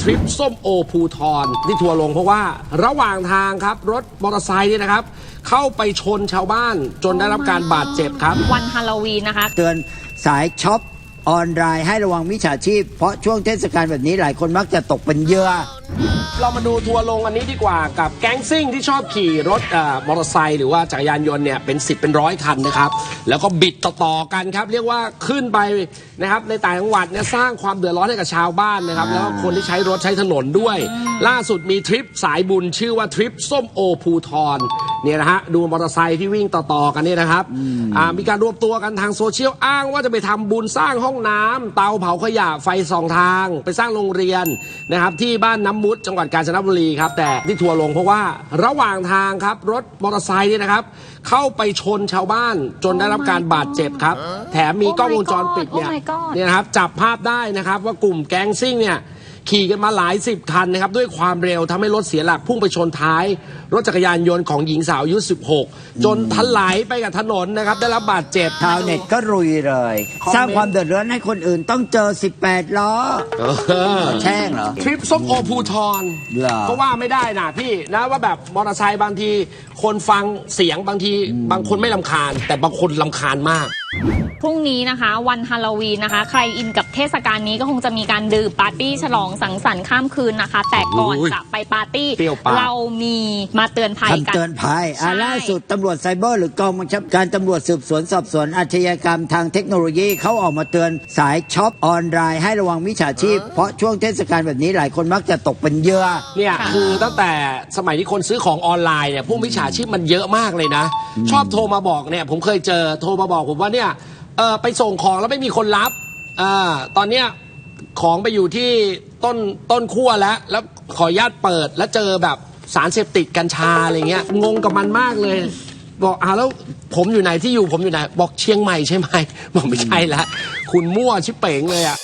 ทริปส้มโอภูทรที่ทัวร์ลงเพราะว่าระหว่างทางครับ รถมอเตอร์ไซค์เนี่ยนะครับ เข้าไปชนชาวบ้านจนได้รับการบาดเจ็บครับ วันฮาโลวีนนะคะ เตือนสายช็อป ออนไลน์ให้ระวังมิจฉาชีพ เพราะช่วงเทศกาลแบบนี้หลายคนมักจะตกเป็นเหยื่อ เรามาดูทัวร์ลงอันนี้ดีกว่ากับแก๊งซิ่งที่ชอบขี่รถเอ่อมอเตอร์ไซค์หรือว่าจักรยานยนต์เนี่ยเป็น 10 เป็นร้อยคันนะครับ แล้วก็บิดต่อๆกันครับ เรียกว่าขึ้นไปนะครับในต่างจังหวัดเนี่ยสร้างความเดือดร้อนให้กับชาวบ้านนะครับ แล้วก็คนที่ใช้รถใช้ถนนด้วย ล่าสุดมีทริปสายบุญชื่อว่าทริปส้มโอภูทร เนี่ยนะฮะดูมอเตอร์ไซค์ที่วิ่งต่อๆกันเนี่ยนะครับอ่ามีการรวมตัวกันทางโซเชียลอ้างว่าจะไปทำบุญสร้างห้องน้ำเตาเผาขยะไฟสองทาง ไปสร้างโรงเรียนนะครับที่บ้านน้ำมุดจังหวัดกาญจนบุรีครับแต่ที่ทัวร์ลงเพราะว่าระหว่างทางครับรถมอเตอร์ไซค์เนี่ยนะครับเข้าไปชนชาวบ้านจนได้รับการบาดเจ็บครับ แถมมี Oh my กล้องวงจรปิดเนี่ย Oh my God เนี่ยนะครับจับภาพได้นะครับว่ากลุ่มแก๊งซิ่งเนี่ย ขี่กันมาหลายสิบคันนะครับด้วยความเร็วทำให้รถเสียหลักพุ่งไปชนท้าย รถจักรยานยนต์ของหญิงสาวอายุ 16 จนทลายไปกับถนนนะครับ ได้รับบาดเจ็บชาวเน็ตก็รุยเลยคอมเมนต์สร้างความเดือดร้อนให้คนอื่นต้องเจอ 18 ล้อเออแช่งเหรอ ทริปส้มโอภูทรเหรอก็ว่าไม่ได้นะพี่นะว่าแบบมอเตอร์ไซค์บางที คนฟังเสียงบางที บางคนไม่ลำคาญ แต่บางคนลำคาญมาก พรุ่งนี้นะคะวันฮาโลวีนนะคะ ใครอินกับเทศกาลนี้ก็คงจะมีการดื่มปาร์ตี้ฉลองสังสรรค์ข้ามคืนนะคะ แต่ก่อนอุ้ยจะไปปาร์ตี้เปรี้ยวปาก เรามีมาเตือนภัยกัคำนเตือนภัยอ่าใช่ ล่าสุดตำรวจไซเบอร์หรือกองบังคับการตำรวจสืบสวนสอบสวนอาชญากรรมทางเทคโนโลยีเขาออกมาเตือนสายช็อปออนไลน์ให้ระวังมิจฉาชีพ เพราะช่วงเทศกาลแบบนี้หลายคนมักจะตกเป็นเหยื่อ เนี่ยค่ะ คือตั้งแต่สมัยที่คนซื้อของออนไลน์เนี่ยพวกมิจฉาชีพมันเยอะมากเลยนะ ชอบโทรมาบอกเนี่ยผมเคยเจอโทรมาบอกผมว่าเนี่ยี่ยไปส่งของแล้วไม่มีคนรับอตอนเนี้ยของไปอยู่ที่ต้นต้นขั้วแล้ว แล้วขออนุญาตเปิดแล้วเจอแบบสารเสพติดกัญชาอะไรเงี้ยงงกับมันมากเลย บอกอ่าแล้วผมอยู่ไหนที่อยู่ผมอยู่ไหน บอกเชียงใหม่ใช่ไหมบอกไม่ใช่ละคุณมั่วชิบเป๋งเลยอะ